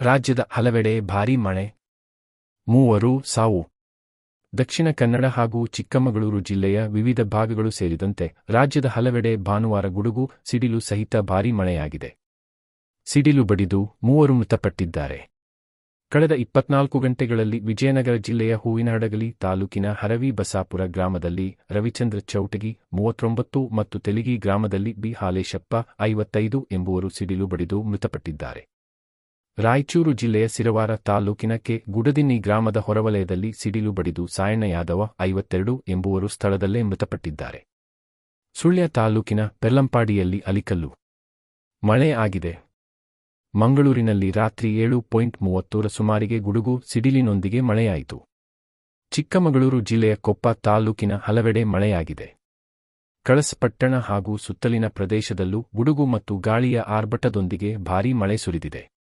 ರಾಜ್ಯದ ಹಲವೆಡೆ ಭಾರೀ ಮಳೆ. ಮೂವರು ಸಾವು. ದಕ್ಷಿಣ ಕನ್ನಡ ಹಾಗೂ ಚಿಕ್ಕಮಗಳೂರು ಜಿಲ್ಲೆಯ ವಿವಿಧ ಭಾಗಗಳು ಸೇರಿದಂತೆ ರಾಜ್ಯದ ಹಲವೆಡೆ ಭಾನುವಾರ ಗುಡುಗು, ಸಿಡಿಲು ಸಹಿತ ಭಾರೀ ಮಳೆಯಾಗಿದೆ. ಸಿಡಿಲು ಬಡಿದು ಮೂವರು ಮೃತಪಟ್ಟಿದ್ದಾರೆ. ಕಳೆದ ಇಪ್ಪತ್ನಾಲ್ಕು ಗಂಟೆಗಳಲ್ಲಿ ವಿಜಯನಗರ ಜಿಲ್ಲೆಯ ಹೂವಿನಹಡಗಲಿ ತಾಲೂಕಿನ ಹರವಿ ಬಸಾಪುರ ಗ್ರಾಮದಲ್ಲಿ ರವಿಚಂದ್ರ ಚೌಟಗಿ, ಮೂವತ್ತೊಂಬತ್ತು ಮತ್ತು ತೆಲಿಗಿ ಗ್ರಾಮದಲ್ಲಿ ಬಿ ಹಾಲೇಶಪ್ಪ ಐವತ್ತೈದು ಎಂಬುವರು ಸಿಡಿಲು ಬಡಿದು ಮೃತಪಟ್ಟಿದ್ದಾರೆ. ರಾಯಚೂರು ಜಿಲ್ಲೆಯ ಸಿರವಾರ ತಾಲೂಕಿನ ಕೆ. ಗುಡದಿನ್ನಿ ಗ್ರಾಮದ ಹೊರವಲಯದಲ್ಲಿ ಸಿಡಿಲು ಬಡಿದು ಸಾಯಣ್ಣ ಯಾದವ ಐವತ್ತೆರಡು ಎಂಬುವರು ಸ್ಥಳದಲ್ಲೇ ಮೃತಪಟ್ಟಿದ್ದಾರೆ. ಸುಳ್ಯ ತಾಲೂಕಿನ ಪೆರ್ಲಂಪಾಡಿಯಲ್ಲಿ ಅಲಿಕಲ್ಲು. ಮಳೆ ಆಗಿದೆ. ಮಂಗಳೂರಿನಲ್ಲಿ ರಾತ್ರಿ ಏಳು ಪಾಯಿಂಟ್ ಮೂವತ್ತರ ಸುಮಾರಿಗೆ ಗುಡುಗು ಸಿಡಿಲಿನೊಂದಿಗೆ ಮಳೆಯಾಯಿತು. ಚಿಕ್ಕಮಗಳೂರು ಜಿಲ್ಲೆಯ ಕೊಪ್ಪ ತಾಲೂಕಿನ ಹಲವೆಡೆ ಮಳೆಯಾಗಿದೆ. ಕಳಸಪಟ್ಟಣ ಹಾಗೂ ಸುತ್ತಲಿನ ಪ್ರದೇಶದಲ್ಲೂ ಗುಡುಗು ಮತ್ತು ಗಾಳಿಯ ಆರ್ಭಟದೊಂದಿಗೆ ಭಾರೀ ಮಳೆ ಸುರಿದಿದೆ.